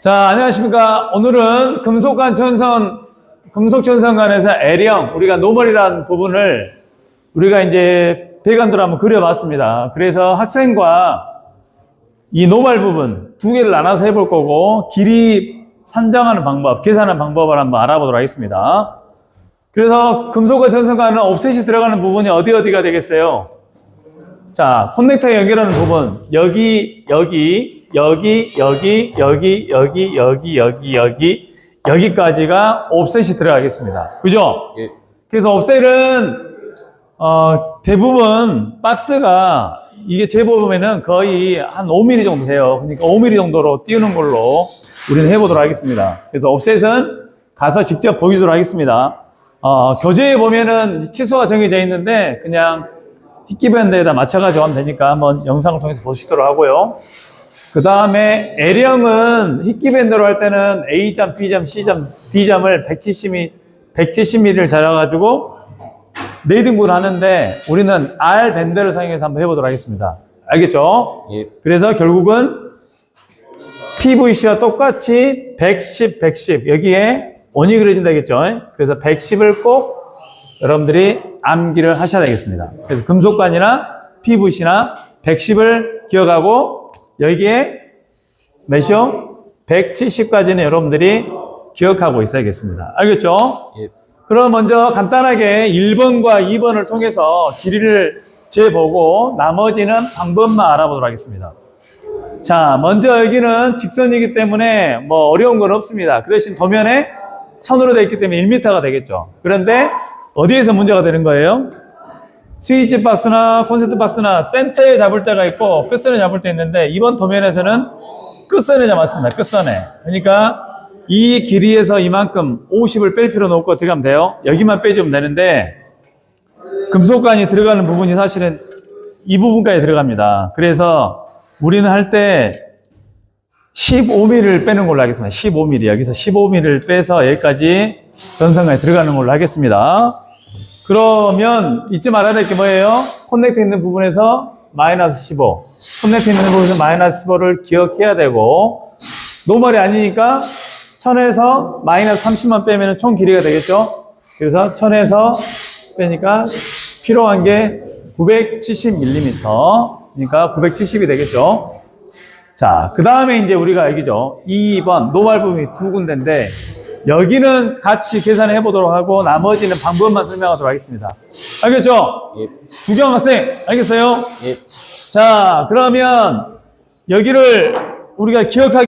자, 안녕하십니까. 오늘은 금속관 전선, 금속 전선관에서 L형, 우리가 노멀이라는 부분을 우리가 이제 배관도로 한번 그려봤습니다. 그래서 학생과 이 노멀 부분 두 개를 나눠서 해볼 거고, 길이 산정하는 방법, 계산하는 방법을 한번 알아보도록 하겠습니다. 그래서 금속과 전선관은 옵셋이 들어가는 부분이 어디 어디가 되겠어요? 자, 커넥터 연결하는 부분. 여기, 여기, 여기, 여기, 여기, 여기, 여기, 여기, 여기, 여기까지가 옵셋이 들어가겠습니다. 그죠? 예. 그래서 옵셋은, 어, 대부분 박스가 이게 재보면은 거의 한 5mm 정도 돼요. 그러니까 5mm 정도로 띄우는 걸로 우리는 해보도록 하겠습니다. 그래서 옵셋은 가서 직접 보여주도록 하겠습니다. 어, 교재에 보면은 치수가 정해져 있는데 그냥 히키밴드에다 맞춰가지고 하면 되니까 한번 영상을 통해서 보시도록 하고요. 그 다음에 L형은 히키밴드로 할 때는 A점, B점, C점, D점을 170mm, 170mm를 잡아가지고 4등분 하는데 우리는 R 밴드를 사용해서 한번 해보도록 하겠습니다. 알겠죠? 예. 그래서 결국은 PVC와 똑같이 110, 110 여기에 원이 그려진다겠죠? 그래서 110을 꼭 여러분들이 암기를 하셔야 되겠습니다. 그래서 금속관이나 PVC나 110을 기억하고 여기에 몇이요? 170까지는 여러분들이 기억하고 있어야겠습니다. 알겠죠? 예. 그럼 먼저 간단하게 1번과 2번을 통해서 길이를 재보고 나머지는 방법만 알아보도록 하겠습니다. 자, 먼저 여기는 직선이기 때문에 뭐 어려운 건 없습니다. 그 대신 도면에 천으로 되어 있기 때문에 1m가 되겠죠. 그런데 어디에서 문제가 되는 거예요? 스위치 박스나 콘센트 박스나 센터에 잡을 때가 있고 끝선에 잡을 때 있는데 이번 도면에서는 끝선에 잡았습니다. 끝선에. 그러니까 이 길이에서 이만큼 50을 뺄 필요는 없고 어떻게 하면 돼요? 여기만 빼주면 되는데 금속관이 들어가는 부분이 사실은 이 부분까지 들어갑니다. 그래서 우리는 할 때 15mm를 빼는 걸로 하겠습니다. 15mm. 여기서 15mm를 빼서 여기까지 전선관에 들어가는 걸로 하겠습니다. 그러면 잊지 말아야 될 게 뭐예요? 커넥트 있는 부분에서 마이너스 15. 커넥트 있는 부분에서 마이너스 15를 기억해야 되고, 노멀이 아니니까 1000에서 마이너스 30만 빼면 총 길이가 되겠죠? 그래서 1000에서 빼니까 필요한 게 970mm. 그러니까 970이 되겠죠? 자, 그 다음에 이제 우리가 여기죠. 2번, 노말 부분이 두 군데인데, 여기는 같이 계산해 보도록 하고, 나머지는 방법만 설명하도록 하겠습니다. 알겠죠? 예. 두경 학생, 알겠어요? 예. 자, 그러면 여기를 우리가 기억하기